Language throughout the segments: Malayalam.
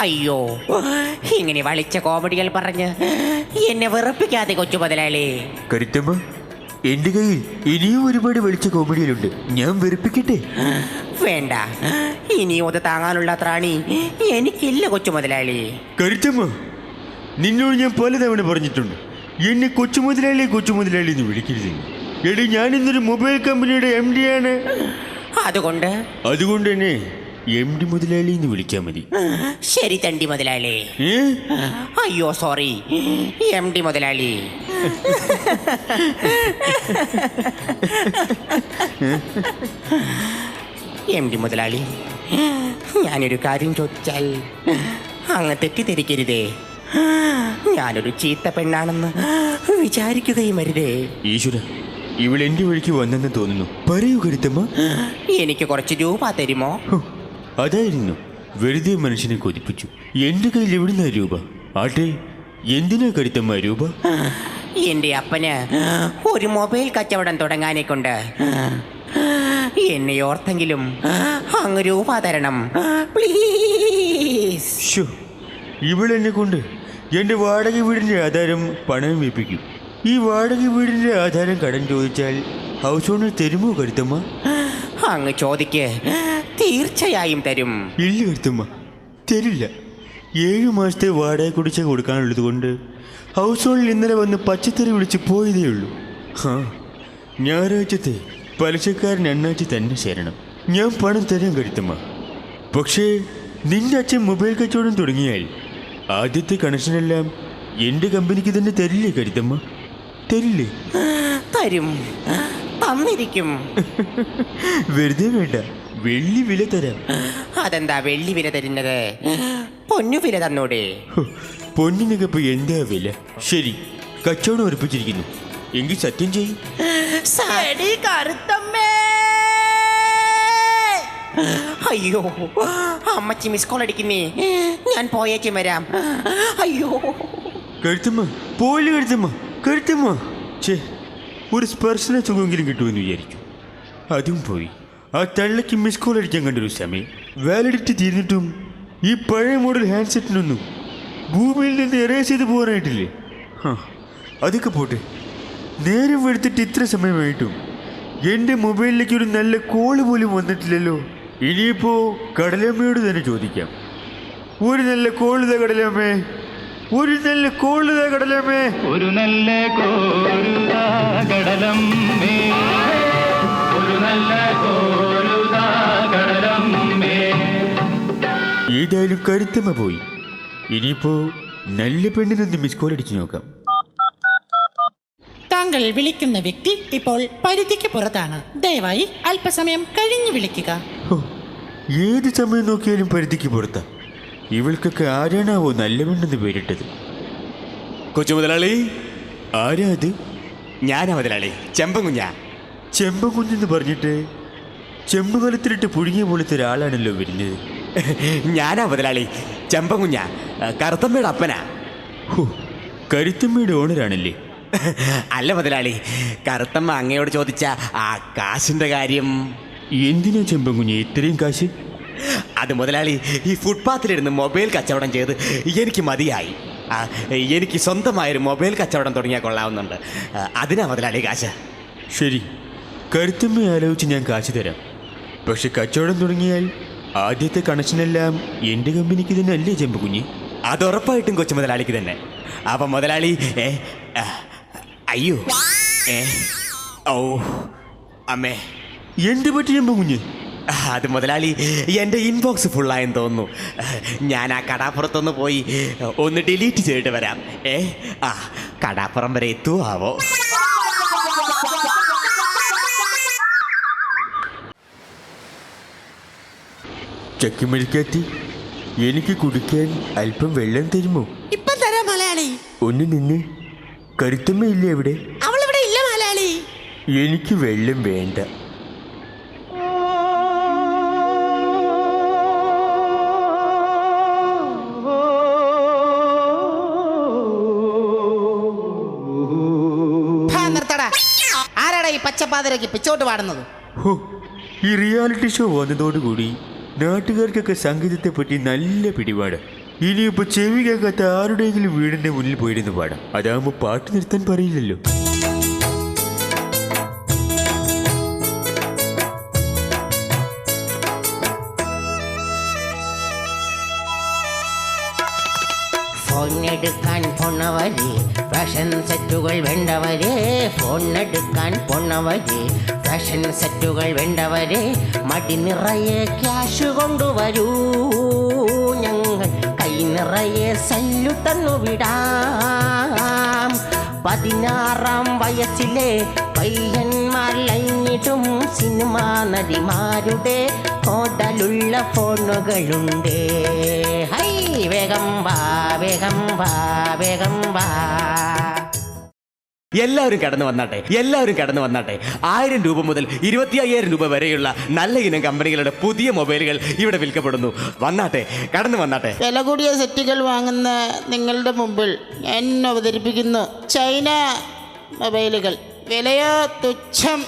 അയ്യോ ഇങ്ങനെ വളിച്ച കോമഡികൾ പറഞ്ഞ് എന്നെ വെറുപ്പിക്കാതെ കൊച്ചു മുതലാളി. കരുത്തമ്മ എന്റെ കയ്യിൽ ഇനിയും ഒരുപാട് വെളിച്ച കോമഡികളുണ്ട്. ഞാൻ വെറുപ്പിക്കട്ടെ? വേണ്ട ഇനിയും അത് താങ്ങാനുള്ള ത്രാണി എനിക്കില്ല കൊച്ചു മുതലാളി. കരുത്തമ്മ നിന്നോട് ഞാൻ പലതവണ പറഞ്ഞിട്ടുണ്ട്. എന്നെ കൊച്ചു മുതലാളി കൊച്ചു മുതലാളി എന്ന് വിളിക്കരുത്. എടി ഞാൻ ഇന്നൊരു മൊബൈൽ കമ്പനിയുടെ എം ഡി ആണ്. അതുകൊണ്ട്? അതുകൊണ്ട് തന്നെ എം ഡി മുതലാളി എന്ന് വിളിക്കാൻ മതി. ശരി തണ്ടി മുതലാളി. ഏ? അയ്യോ സോറി എം ഡി മുതലാളി. എം ഡി മുതലാളി ഞാനൊരു കാര്യം ചോദിച്ചാൽ അങ്ങ് തെറ്റിദ്ധരിക്കരുതേ. ഞാനൊരു ചീത്ത പെണ്ണാണെന്ന് വിചാരിക്കുകയും അരുതേ. ഈശ്വര ഇവൾ എന്റെ വഴിക്ക് വന്നെന്ന് തോന്നുന്നു. പറയൂ കരുത്തമ്മ. എനിക്ക് കുറച്ച് രൂപ തരുമോ? ഹോ, അതായിരുന്നു വെറുതെ മനുഷ്യനെ കൊതിപ്പിച്ചു. എന്റെ കയ്യിൽ എവിടുന്ന രൂപ? ആട്ടെ എന്തിനാ കരുത്തമ്മ രൂപ? എന്റെ അപ്പന് ഒരു മൊബൈൽ കച്ചവടം തുടങ്ങാനെ കൊണ്ട് എന്നെ ഓർത്തെങ്കിലും അങ്ങ് രൂപ തരണം പ്ലീസ് ഇവളെന്നെ കൊണ്ട് എന്റെ വാടക വീടിന്റെ ആധാരം പണം വെപ്പിക്കും. ഈ വാടക വീടിന്റെ ആധാരം കടം ചോദിച്ചാൽ ഹൗസ് ഓണർ തരുമോ കരുത്തമ്മ? അങ്ങ് ചോദിക്ക്. തീർച്ചയായും തരും. ഇല്ല കരുത്തമ്മ തരില്ല. ഏഴു മാസത്തെ വാടക കുടിച്ച കൊടുക്കാനുള്ളത് കൊണ്ട് ഹൗസ് ഹോൾഡിൽ ഇന്നലെ വന്ന് പച്ചത്തറി വിളിച്ച് പോയതേ ഉള്ളൂ. ഹാ ഞായറാഴ്ചത്തെ പലിശക്കാരൻ അണ്ണാച്ചി തന്നെ ചേരണം. ഞാൻ പണം തരാൻ കരുത്തമ്മ. പക്ഷേ നിന്റെ അച്ഛൻ മൊബൈൽ കച്ചവടം തുടങ്ങിയാൽ ആദ്യത്തെ കണക്ഷനെല്ലാം എന്റെ കമ്പനിക്ക് തന്നെ തരില്ലേ കരുത്തമ്മ? തരില്ലേ? തരും. തന്നിരിക്കും. വെറുതെ വേണ്ട. വെള്ളി വില തരാം. അതെന്താ വെള്ളി വില തരുന്നത്? പൊന്നു വില തന്നോടെ. പൊന്നിനകപ്പ് പൊന്നിനൊക്കെ ഇപ്പൊ എന്താ വില? ശരി കച്ചവടം ഉറപ്പിച്ചിരിക്കുന്നു എങ്കിൽ സത്യം ചെയ്യും. സടി കറുത്തമ്മേ. അയ്യോ അമ്മച്ചി മിസ് കോൾ അടിക്കുന്നേ. ഞാൻ പോയേക്കും വരാം. അയ്യോ. കഴുത്തമ്മ പോലെ കഴുത്തമ്മ കഴുത്തമ്മ. ഛേ ഒരു സ്പർശന സുഖമെങ്കിലും കിട്ടുമെന്ന് വിചാരിച്ചു. അതും പോയി. ആ തള്ളയ്ക്ക് മിസ് കോൾ അടിക്കാൻ കണ്ടൊരു സമയം. വാലിഡിറ്റി തീർന്നിട്ടും ഈ പഴയ മോഡൽ ഹാൻഡ്സെറ്റിനൊന്നും ഭൂമിയിൽ നിന്ന് എറേസ് ചെയ്ത് പോകാനായിട്ടില്ലേ? ആ അതൊക്കെ പോട്ടെ. നേരം എടുത്തിട്ട് ഇത്ര സമയമായിട്ടും എന്റെ മൊബൈലിലേക്ക് ഒരു നല്ല കോൾ പോലും വന്നിട്ടില്ലല്ലോ. ഇനിയിപ്പോൾ കടലമ്മയോട് തന്നെ ചോദിക്കാം. ഒരു നല്ല കോളിത കടലമ്മേ. ഒരു നല്ല കോളിത കടലമ്മേ. ഒരു നല്ല കോരുതാ മേ. ഒരു നല്ല കോരുതാ ഏതായാലും കരുത്തമ്മ പോയി. ഇനിയിപ്പോ നല്ല പെണ്ണിനൊന്ന് മിസ് കോൾ അടിച്ചു നോക്കാം. താങ്കൾ വിളിക്കുന്ന വ്യക്തി ഇപ്പോൾ പരിധിക്ക് പുറത്താണ്. ദയവായി അല്പസമയം കഴിഞ്ഞു വിളിക്കുക. ഹോ, ഏത് സമയം നോക്കിയാലും പരിധിക്ക് പുറത്താ. ഇവൾക്കൊക്കെ ആരാണാവോ നല്ല പെണ്ണെന്ന് പേരിട്ടത്. കൊച്ചു മുതലാളി ആരാ അത്? ഞാനാ മുതലാളി. ചെമ്പൻ കുഞ്ഞാ ചെമ്പൻ കുഞ്ഞെന്ന് പറഞ്ഞിട്ട് ചെമ്പ് കലത്തിലിട്ട് പുഴുങ്ങിയ പോലത്തെ ഒരാളാണല്ലോ വരുന്നത് ഞാനാ മുതലാളി. ചെമ്പൻ കുഞ്ഞാ കറുത്തമ്മയുടെ അപ്പനാ. ഹോ കരുത്തമ്മയുടെ ഓണറാണല്ലേ അല്ല മുതലാളി. കറുത്തമ്മ അങ്ങയോട് ചോദിച്ച ആ കാശിന്റെ കാര്യം. എന്തിനാ ചെമ്പൻ കുഞ്ഞ് ഇത്രയും കാശ്? അത് മുതലാളി ഈ ഫുട്പാത്തിലിരുന്ന് മൊബൈൽ കച്ചവടം ചെയ്ത് എനിക്ക് മതിയായി. എനിക്ക് സ്വന്തമായൊരു മൊബൈൽ കച്ചവടം തുടങ്ങിയാൽ കൊള്ളാവുന്നുണ്ട്. അതിനാ മുതലാളി കാശ്. ശരി. കരുത്തുമ്മ ആലോചിച്ച് ഞാൻ കാശ് തരാം. പക്ഷെ കച്ചവടം തുടങ്ങിയാൽ ആദ്യത്തെ കണക്ഷനെല്ലാം എന്റെ കമ്പനിക്ക് തന്നെ അല്ലേ ചെമ്പ് കുഞ്ഞി? അത് ഉറപ്പായിട്ടും കൊച്ചു മുതലാളിക്ക് തന്നെ. അപ്പം മുതലാളി ഏ അയ്യോ ഏ ഓ അമ്മേ. എന്ത് പറ്റി ചെമ്പ് കുഞ്ഞ്? അത് മുതലാളി എന്റെ ഇൻബോക്സ് ഫുള്ളായെന്ന് തോന്നുന്നു. ഞാൻ ആ കടാപ്പുറത്തൊന്ന് പോയി ഒന്ന് ഡിലീറ്റ് ചെയ്തിട്ട് വരാം. ഏ ആ കടാപ്പുറം വരെ എത്തുവാവോ? ചക്കിമരിക്കാത്തി എനിക്ക് കുടിക്കാൻ അല്പം വെള്ളം തരുമോ? ഇപ്പം തരാം മലയാളി ഒന്ന് നിന്ന്. കരുത്തമ്മ ഇല്ല എവിടെ അവളിവിടെ ഇല്ല മലയാളി എനിക്ക് വെള്ളം വേണ്ട. ഈ പിച്ചോട്ട് പാടുന്നത്. ഹോ ഈ റിയാലിറ്റി ഷോ വന്നതോടുകൂടി നാട്ടുകാർക്കൊക്കെ സംഗീതത്തെ പറ്റി നല്ല പിടിപാട്. ഇനിയിപ്പോ ചെവി കേൾക്കാത്ത ആരുടെയെങ്കിലും വീടിന്റെ മുന്നിൽ പോയിരുന്നു പാടാം. അതാകുമ്പോ പാട്ട് നിർത്താൻ പറയില്ലല്ലോ. ഫോൺ എടുക്കാൻ പോണവരെ ഫാഷൻ സെറ്റുകൾ വേണ്ടവരെ ഫോൺ എടുക്കാൻ പോണവരെ ഫാഷൻ സെറ്റുകൾ വേണ്ടവരെ മടി നിറയെ ക്യാഷ് കൊണ്ടുവരൂ. ഞങ്ങൾ കൈ നിറയെ സല്ലു തന്നു വിടാം പതിനാറാം വയസ്സിലെ പയ്യന്മാർ ലൈഞ്ഞിട്ടും സിനിമാ നടിമാരുടെ ഹോട്ടലുള്ള ഫോണുകളുണ്ട്. ഹൈ വേഗം വാ വേഗം വാ വേഗം വാ. എല്ലാവരും കടന്നു വന്നാട്ടെ എല്ലാവരും കടന്നു വന്നാട്ടെ. ആയിരം രൂപ മുതൽ ഇരുപത്തി അയ്യായിരം രൂപ വരെയുള്ള നല്ല ഇനം കമ്പനികളുടെ പുതിയ മൊബൈലുകൾ ഇവിടെ വിൽക്കപ്പെടുന്നു. വന്നാട്ടെ കടന്നു വന്നാട്ടെ. വില കൂടിയ സെറ്റുകൾ വാങ്ങുന്ന നിങ്ങളുടെ മുമ്പിൽ ഞാൻ അവതരിപ്പിക്കുന്നു. ചൈന മൊബൈലുകൾ. വിലയോ തുച്ഛം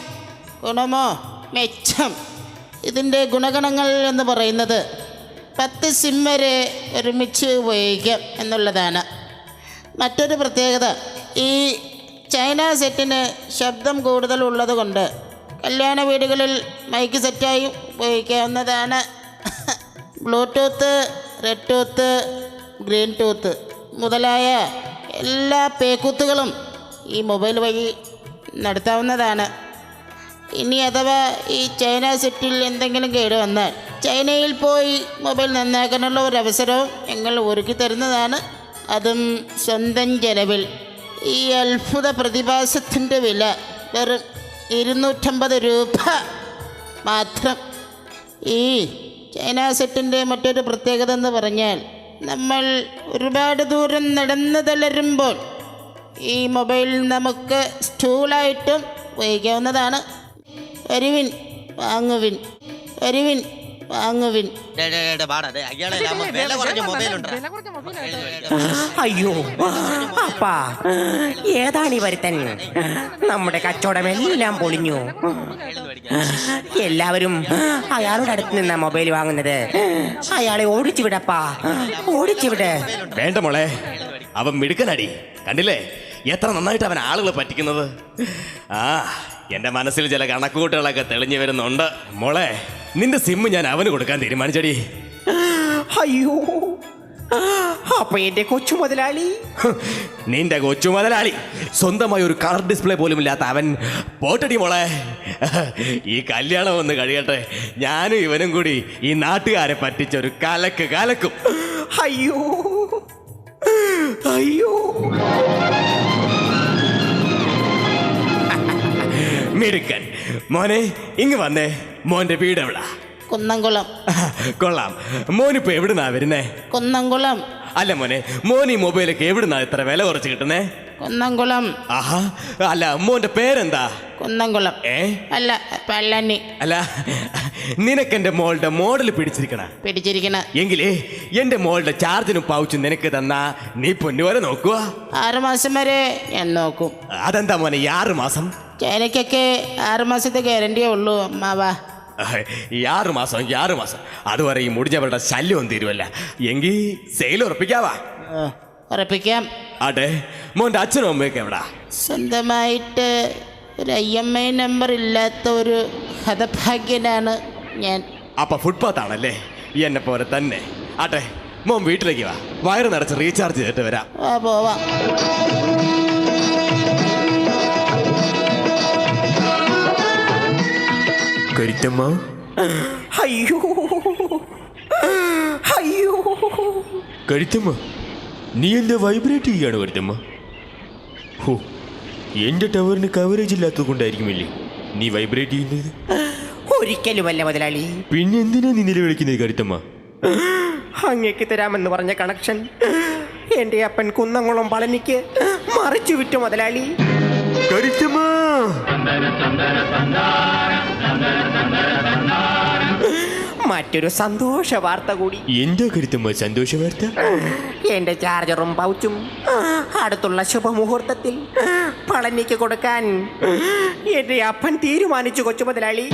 ഗുണമോ? മെച്ചം. ഇതിന്റെ ഗുണഗണങ്ങൾ എന്ന് പറയുന്നത് പത്ത് സിം വരെ ഒരുമിച്ച് ഉപയോഗിക്കാം എന്നുള്ളതാണ്. മറ്റൊരു പ്രത്യേകത ഈ ചൈന സെറ്റിന് ശബ്ദം കൂടുതൽ ഉള്ളത് കൊണ്ട് കല്യാണ വീടുകളിൽ മൈക്ക് സെറ്റായി ഉപയോഗിക്കാവുന്നതാണ്. Bluetooth red tooth green tooth മുതലായ എല്ലാ പേക്കൂത്തുകളും ഈ മൊബൈൽ വഴി നടത്താവുന്നതാണ്. ഇനി അഥവാ ഈ ചൈന സെറ്റിൽ എന്തെങ്കിലും കേട് വന്നാൽ ചൈനയിൽ പോയി മൊബൈൽ നന്നാക്കാനുള്ള ഒരു അവസരവും ഞങ്ങൾ ഒരുക്കി തരുന്നതാണ്. അതും സ്വന്തം ചെലവിൽ. ഈ അത്ഭുത പ്രതിഭാസത്തിന്റെ വില വെറും ഇരുന്നൂറ്റമ്പത് രൂപ മാത്രം. ഈ ചൈന സെറ്റിന്റെ മറ്റൊരു പ്രത്യേകത എന്ന് പറഞ്ഞാൽ നമ്മൾ ഒരുപാട് ദൂരം നടന്നു തളരുമ്പോൾ ഈ മൊബൈൽ നമുക്ക് സ്റ്റൂളായിട്ടും ഉപയോഗിക്കാവുന്നതാണ്. വരുവിൻ വാങ്ങുവിൻ വരുവിൻ വാങ്ങുവിൻ. അയ്യോ അപ്പാ ഏതാണ് ഈ വരുത്തൻ നമ്മുടെ കച്ചവടമെല്ലാം പൊളിഞ്ഞു. എല്ലാവരും അയാളുടെ അടുത്ത് നിന്നാ മൊബൈൽ വാങ്ങുന്നത്. അയാളെ ഓടിച്ചു വിടപ്പാ ഓടിച്ചു വിട്. വേണ്ട മോളെ അവൻ മിടുക്കനടി. കണ്ടില്ലേ? എത്ര നന്നായിട്ട് അവൻ ആളുകളെ പറ്റിക്കുന്നത്? ആ എന്റെ മനസ്സിൽ ചില കണക്കുകൂട്ടുകളൊക്കെ തെളിഞ്ഞു വരുന്നുണ്ട്. മോളെ നിന്റെ സിമ്മ് ഞാൻ അവന് കൊടുക്കാൻ തീരുമാനിച്ചടി. അയ്യോ. അപ്പൊ എന്റെ കൊച്ചു മുതലാളി? നിന്റെ കൊച്ചു മുതലാളി. സ്വന്തമായി ഒരു കളർ ഡിസ്പ്ലേ പോലും ഇല്ലാത്ത അവൻ. പോട്ടടി മോളെ. ഈ കല്യാണം ഒന്ന് കഴിയട്ടെ. ഞാനും ഇവനും കൂടി ഈ നാട്ടുകാരെ പറ്റിച്ച ഒരു കലക്ക് കലക്കും. അയ്യോ. അയ്യോ. മിടുക്കൻ മോനെ ഇങ്ങ് വന്നേ. മോന്റെ വീട് എവിടാ? കുന്നംകുളം. കൊള്ളാം. മോനിപ്പോ എവിടുന്നാ വരുന്നേ? കുന്നംകുളം. അല്ല മോനെ മോൻ ഈ മൊബൈലൊക്കെ എവിടുന്നാ ഇത്ര വില കുറച്ച് കിട്ടുന്നേ? കുന്നംകുളം. ആഹാ. അല്ല മോന്റെ പേരെന്താ? കുന്നംകുളം. ഏ? അല്ല പള്ളനി അല്ല നിനക്കെന്റെ മോളുടെ മോഡൽ പിടിച്ചിരിക്കണ? പിടിച്ചിരിക്കണ. എങ്കിലേ എന്റെ മോളുടെ ചാർജിനും പൗച്ചും നിനക്ക് തന്നാ നീ പൊന്നുപോലെ നോക്കുക ആറുമാസം വരെ ഞാൻ നോക്കും. അതെന്താ മോനെ ഈ ആറ് മാസം? ചൈനയ്ക്കൊക്കെ ആറുമാസത്തെ ഗ്യാരണ്ടിയേ ഉള്ളൂ അമ്മാവാ ഈ ആറ് മാസം ഈ ആറ് മാസം. അതുവരെ ഈ മുടിഞ്ഞവരുടെ ശല്യവും തീരുവല്ല. എങ്കിൽ സെയിൽ ഉറപ്പിക്കാവാ. ഉറപ്പിക്കാം. ആട്ടെ മോന്റെ അച്ഛനും അമ്മയൊക്കെ എവിടാ? സ്വന്തമായിട്ട് ഒരു ഐ എം ഐ നമ്പർ ഇല്ലാത്ത ഒരു ഹതഭാഗ്യനാണ് ഞാൻ. അപ്പൊ ഫുട്പാത്ത് ആണല്ലേ? എന്നെ പോലെ തന്നെ. ആട്ടെ മോൻ വീട്ടിലേക്ക് വാ. വയറ് നിറച്ച് റീചാർജ് ചെയ്തിട്ട് വരാം. ആ പോവാം. കരുത്തമ്മ. അയ്യോ. അയ്യോ. കരുത്തമ്മ നീ എന്താ വൈബ്രേറ്റ് ചെയ്യാണ് കരുത്തമ്മ? ഹോ എന്റെ ടവറിന് കവറേജ് ഇല്ലാത്തത് കൊണ്ടായിരിക്കുമല്ലേ നീ വൈബ്രേറ്റ് ചെയ്യുന്നത്? ഒരിക്കലുമല്ല മുതലാളി. പിന്നെ എന്തിനാ നീ നിലവിളിക്കുന്നത് കരുത്തമ്മ? അങ്ങേക്ക് തരാമെന്ന് പറഞ്ഞ കണക്ഷൻ എന്റെ അപ്പൻ കുന്നംകുളം പളനിക്ക് മറിച്ചു വിറ്റു മുതലാളി. കരുത്തമ്മ മറ്റൊരു സന്തോഷ വാർത്ത കൂടി എന്താ കരുത്തുമ്പോ സന്തോഷ വാർത്ത എന്റെ ചാർജറും പൗച്ചും അടുത്തുള്ള ശുഭമുഹൂർത്തത്തിൽ പളനിക്ക് കൊടുക്കാൻ എന്റെ അപ്പൻ തീരുമാനിച്ചു കൊച്ചു മുതലാളി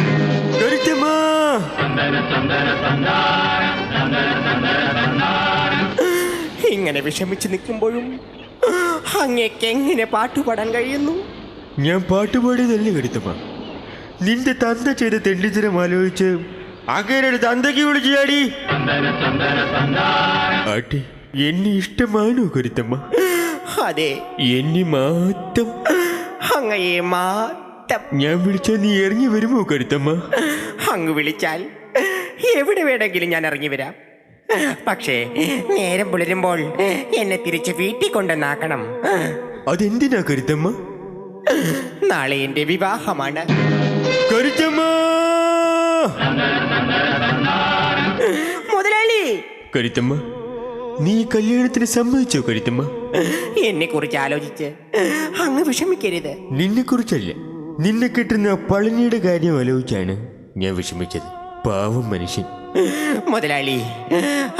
ഇങ്ങനെ വിഷമിച്ച് നിൽക്കുമ്പോഴും അങ്ങേക്ക് എങ്ങനെ പാട്ടുപാടാൻ കഴിയുന്നു ഞാൻ പാട്ടുപാടിയതല്ലേ കരുത്തമ്മ നിന്റെ തന്ത ചെയ്ത തെണ്ടിത്തരം ആലോചിച്ച് അങ്ങേരുടെ തന്തയ്ക്ക് വിളിച്ചു ചാടി ആട്ടെ എന്നെ ഇഷ്ടമാണോ കരുത്തമ്മ? അതെ. എന്നെ മാത്രം. അങ്ങയെ മാത്രം. ഞാൻ വിളിച്ചാൽ നീ ഇറങ്ങി വരുമോ കരുത്തമ്മ? അങ്ങ് വിളിച്ചാൽ എവിടെ വേണമെങ്കിലും ഞാൻ ഇറങ്ങി വരാം. പക്ഷേ നേരം പുലരുമ്പോൾ എന്നെ തിരിച്ച് വീട്ടിൽ കൊണ്ടുവന്നാക്കണം. അതെന്തിനാ കരുത്തമ്മ? നാളെ എന്റെ വിവാഹമാണ് മുതലാളി! കരുത്തമ്മ നീ കല്യാണത്തിന് സമ്മതിച്ചോ കരുത്തമ്മ എന്നെ കുറിച്ച് ആലോചിച്ച് അങ്ങ് വിഷമിക്കരുത്. നിന്നെ കുറിച്ചല്ല നിന്നെ കിട്ടുന്ന പളനിയുടെ കാര്യം ആലോചിച്ചാണ് ഞാൻ വിഷമിച്ചത്. പാവം മനുഷ്യൻ. മുതലാളി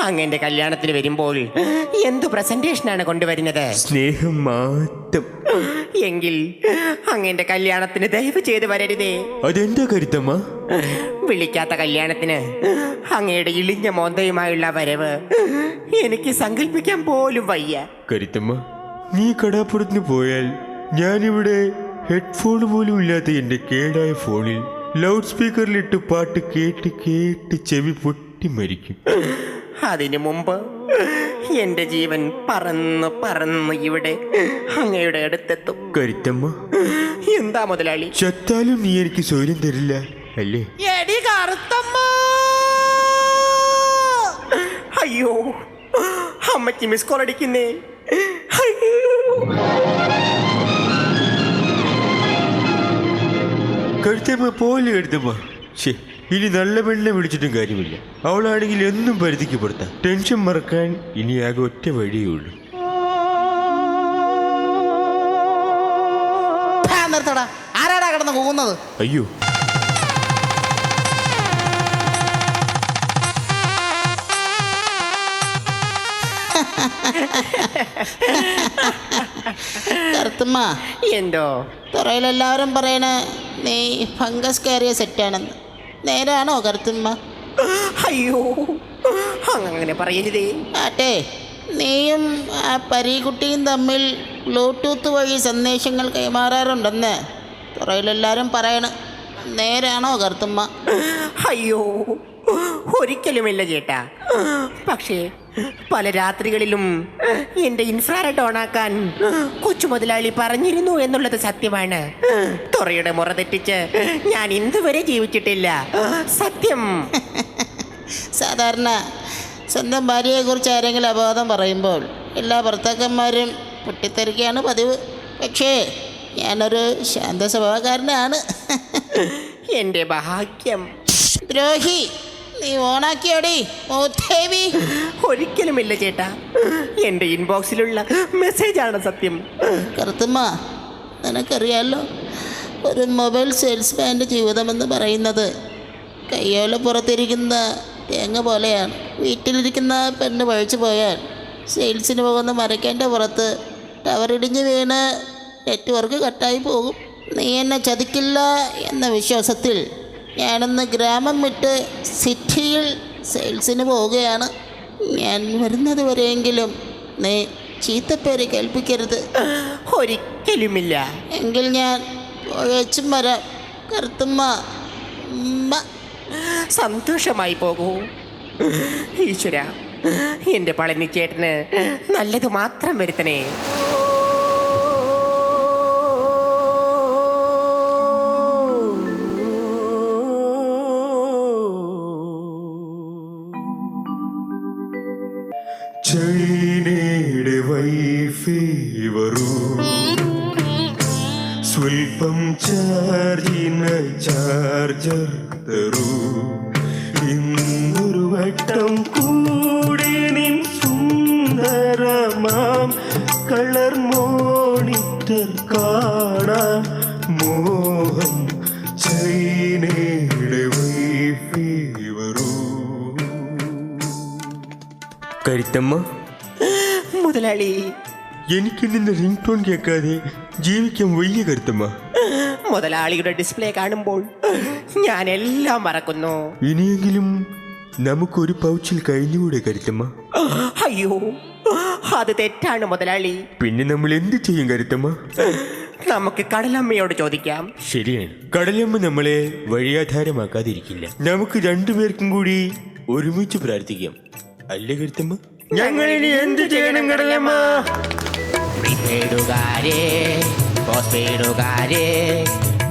അങ്ങന്റെ കല്യാണത്തിന് വരുമ്പോൾ എന്തു പ്രസന്റേഷനാണ് കൊണ്ടുവരുന്നത്? സ്നേഹം മാത്രം എങ്കിൽ അങ്ങന്റെ കല്യാണത്തിന് ദയവ് ചെയ്ത് വരരുതേ. അതെന്താ കരുത്തമ്മ? വിളിക്കാത്ത കല്യാണത്തിന് അങ്ങയുടെ ഇളിഞ്ഞ മോന്തയുമായുള്ള വരവ് എനിക്ക് സങ്കല്പിക്കാൻ പോലും വയ്യ. കരുത്തമ്മ നീ കടാപ്പുറത്തിന് പോയാൽ ഞാനിവിടെ ഹെഡ്ഫോൺ പോലും ഇല്ലാത്ത എന്റെ കേടായ ഫോണിൽ ലൗഡ് സ്പീക്കറിലിട്ട് പാട്ട് കേട്ട് കേട്ട് ചെവി പൊട്ടി മരിക്കും. അതിനു മുമ്പ് എന്റെ ജീവൻ പറന്ന് പറന്ന് ഇവിടെ അങ്ങയുടെ അടുത്തെത്തും. കരുത്തമ്മ. എന്താ മുതലാളി? ചത്താലും നീ എനിക്ക് സൗര്യം തരില്ല അല്ലേ? എടി കറുത്തമ്മ! അയ്യോ അമ്മയ്ക്ക് മിസ് കോൾ അടിക്കുന്നേ. അയ്യോ. കഴുത്തമ്മ പോലെ കഴുത്തമ്മ ശേ ഇനി നല്ല പെണ്ണെ വിളിച്ചിട്ടും കാര്യമില്ല. അവളാണെങ്കിൽ എന്നും പരിധിക്കപ്പെടുത്താം ടെൻഷൻ മറക്കാൻ ഇനി ആകെ ഒറ്റ വഴിയേ ഉള്ളൂ. നിർത്തടാ. ആരാടാ കിടന്ന് പോകുന്നത് അയ്യോ. കറുത്തമ്മ എന്തോ? തുറയിലെല്ലാവരും പറയണ നീ ഫംഗസ് കയറിയ സെറ്റാണെന്ന് നേരാണോ കറുത്തമ്മ? അയ്യോ അങ്ങനെ പറയരുതേ. ആട്ടെ നീയും ആ പരീക്കുട്ടിയും തമ്മിൽ ബ്ലൂടൂത്ത് വഴി സന്ദേശങ്ങൾ കൈമാറാറുണ്ടെന്ന് തുറയിലെല്ലാവരും പറയണ. നേരാണോ കറുത്തമ്മ? അയ്യോ ഒരിക്കലുമില്ല ചേട്ടാ. പക്ഷേ പല രാത്രികളിലും എന്റെ ഇൻഫ്രാറെഡ് ഓണാക്കാൻ കൊച്ചു മുതലാളി പറഞ്ഞിരുന്നു എന്നുള്ളത് സത്യമാണ്. തുറയുടെ മുറ തെറ്റിച്ച് ഞാൻ ഇന്നുവരെ ജീവിച്ചിട്ടില്ല. സത്യം. സാധാരണ സ്വന്തം ഭാര്യയെക്കുറിച്ച് ആരെങ്കിലും അപവാദം പറയുമ്പോൾ എല്ലാ ഭർത്താക്കന്മാരും പൊട്ടിത്തെറിക്കുകയാണ് പതിവ്. പക്ഷേ ഞാനൊരു ശാന്ത സ്വഭാവക്കാരനാണ് എന്റെ ഭാഗ്യം. ദ്രോഹി! നീ ഓണാക്കിയോടി മൂത്തേവി. ഒരിക്കലുമില്ല ചേട്ടാ. എന്റെ ഇൻബോക്സിലുള്ള മെസ്സേജാണ് സത്യം. കറുത്തമ്മ നിനക്കറിയാലോ ഒരു മൊബൈൽ സെയിൽസ്മാന്റെ ജീവിതമെന്ന് പറയുന്നത് കയ്യോല പുറത്തിരിക്കുന്ന തേങ്ങ പോലെയാണ്. വീട്ടിലിരിക്കുന്ന പെണ്ണ് പഴിച്ചു പോയാൽ സെയിൽസിന് പോകുന്ന മരക്കേന്റെ പുറത്ത് ടവർ ഇടിഞ്ഞ് വീണ് നെറ്റ്വർക്ക് കട്ടായി പോകും. നീ എന്നെ ചതിക്കില്ല എന്ന വിശ്വാസത്തിൽ ഞാനൊന്ന് ഗ്രാമം വിട്ട് സിറ്റിയിൽ സെയിൽസിന് പോവുകയാണ്. ഞാൻ വരുന്നത് വരെയെങ്കിലും നീ ചീത്തപ്പേര് കേൾപ്പിക്കരുത്. ഒരിക്കലുമില്ല. എങ്കിൽ ഞാൻ പോയച്ചും വരാം. കറുത്തമ്മ ഉമ്മ. സന്തോഷമായി പോകൂ. ഈശ്വര എന്റെ പളനിച്ചേട്ടന് നല്ലത് മാത്രം വരുത്തണേ. മോണിറ്റർ കാണാം മോഹം ചൈനയുടെ കരുത്തമ്മ? മുതലാളി. എനിക്ക് നിന്റെ റിംഗ് ടോൺ കേൾക്കാതെ ജീവിക്കാൻ വലിയ കരുത്തമ്മ. മുതലാളിയുടെ ഡിസ്പ്ലേ കാണുമ്പോൾ ഞാൻ എല്ലാം മറക്കുന്നു. ഇനിയെങ്കിലും നമുക്കൊരു പൗച്ചിൽ കഴിഞ്ഞുകൂടെ കരുത്തമ്മ? അയ്യോ അത് തെറ്റാണ് മുതലാളി. പിന്നെ നമ്മൾ എന്ത് ചെയ്യും കരുത്തമ്മ? നമുക്ക് കടലമ്മയോട് ചോദിക്കാം. ശരിയാണ്. കടലമ്മ നമ്മളെ വഴിയാധാരമാക്കാതിരിക്കില്ല. നമുക്ക് രണ്ടുപേർക്കും കൂടി ഒരുമിച്ച് പ്രാർത്ഥിക്കാം. അല്ലേ കരുത്തമ്മ? ഞങ്ങൾ ഇനി എന്ത് ചെയ്യണം കടലമ്മ?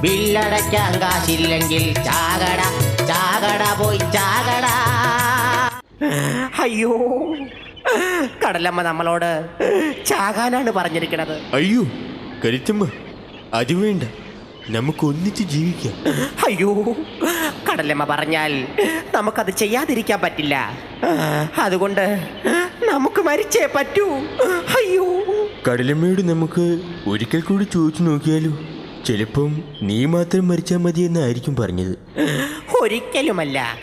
ബില്ലടയ്ക്കാൻ കാശില്ലെങ്കിൽ ചാകട ചാകട പോയി ചാകട. അയ്യോ. കടലമ്മ നമ്മളോട് ചാകാനാണ് പറഞ്ഞിരിക്കണത്. അയ്യോ കരുത്തമ്മ അത് വേണ്ട നമുക്ക് ഒന്നിച്ച് ജീവിക്കാം. അയ്യോ കടലമ്മ പറഞ്ഞാൽ നമുക്കത് ചെയ്യാതിരിക്കാൻ പറ്റില്ല. അതുകൊണ്ട് നമുക്ക് മരിച്ചേ പറ്റൂ. അയ്യോ. കടലമ്മയോട് നമുക്ക് ഒരിക്കൽ കൂടി ചോദിച്ചു നോക്കിയാലോ? ചിലപ്പം നീ മാത്രം മരിച്ചാൽ മതിയെന്നായിരിക്കും പറഞ്ഞത്. ഒരിക്കലുമല്ല.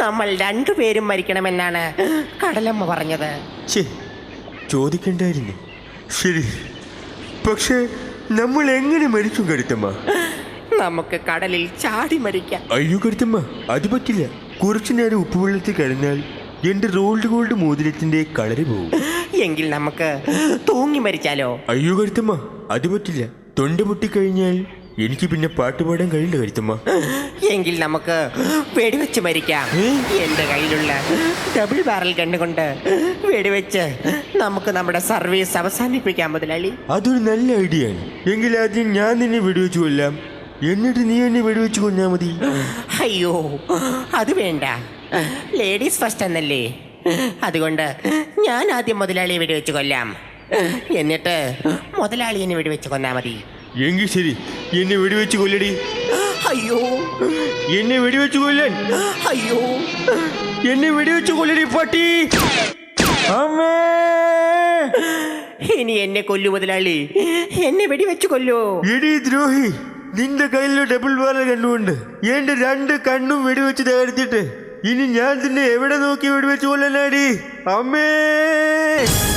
നമ്മൾ രണ്ടുപേരും മരിക്കണമെന്നാണ് കടലമ്മ പറഞ്ഞത്. ചോദിക്കണ്ടായിരുന്നു. ശരി. പക്ഷേ നമ്മൾ എങ്ങനെ മരിക്കും കരുത്തമ്മ? നമുക്ക് കടലിൽ ചാടി മരിക്കാം. അയ്യോ കരുത്തമ്മ അത് പറ്റില്ല. കുറച്ചു നേരം ഉപ്പുവെള്ളത്തിൽ കഴിഞ്ഞാൽ എന്റെ റോൾഡ് ഗോൾഡ് മോതിരത്തിന്റെ കളറ് പോകും എങ്കിൽ നമുക്ക് തൂങ്ങി മരിച്ചാലോ? അയ്യോ കരുത്തമ്മ അത് പറ്റില്ല. തൊണ്ട പൊട്ടിക്കഴിഞ്ഞാൽ എനിക്ക് പിന്നെ പാട്ടുപാടാൻ കഴിയില്ല കരുത്തമ്മ. എങ്കിൽ നമുക്ക് വെടിവെച്ച് മരിക്കാം. എന്റെ കയ്യിലുള്ള ഡബിൾ ബാരൽ കണ്ണുകൊണ്ട് വെടിവെച്ച് നമുക്ക് നമ്മുടെ സർവീസ് അവസാനിപ്പിക്കാം മുതലാളി. അതൊരു നല്ല ഐഡിയ ആണ്. എങ്കിൽ ആദ്യം ഞാൻ നിന്നെ വെടിവെച്ച് കൊല്ലാം. എന്നിട്ട് നീ എന്നെ വെടിവെച്ച് കൊന്നാ മതി. അയ്യോ അത് വേണ്ട. ലേഡീസ് ഫസ്റ്റ് എന്നല്ലേ? അതുകൊണ്ട് ഞാൻ ആദ്യം മുതലാളിയെ വെടിവെച്ച് കൊല്ലാം. എന്നിട്ട് മുതലാളി എന്നെ വെടിവെച്ച് കൊന്നാ മതി. എങ്കിൽ ശരി. എന്നെ വെടിവെച്ച് കൊല്ലടി. അയ്യോ. എന്നെ വെടിവെച്ച് കൊല്ലൻ. അയ്യോ. എന്നെ വെടിവെച്ച് കൊല്ലടി പട്ടി. അമ്മേ. ഇനി എന്നെ കൊല്ലു മുതലാളി. എന്നെ വെടിവെച്ച് കൊല്ലോ. എടി ദ്രോഹി നിന്റെ കയ്യിൽ ഡബിൾ ബാലർ കണ്ണുണ്ട്. എന്റെ രണ്ട് കണ്ണും വെടിവെച്ച് തകർത്തിട്ട് ഇനി ഞാൻ നിന്നെ എവിടെ നോക്കി വെടിവെച്ച് കൊല്ലനാടി? അമ്മേ.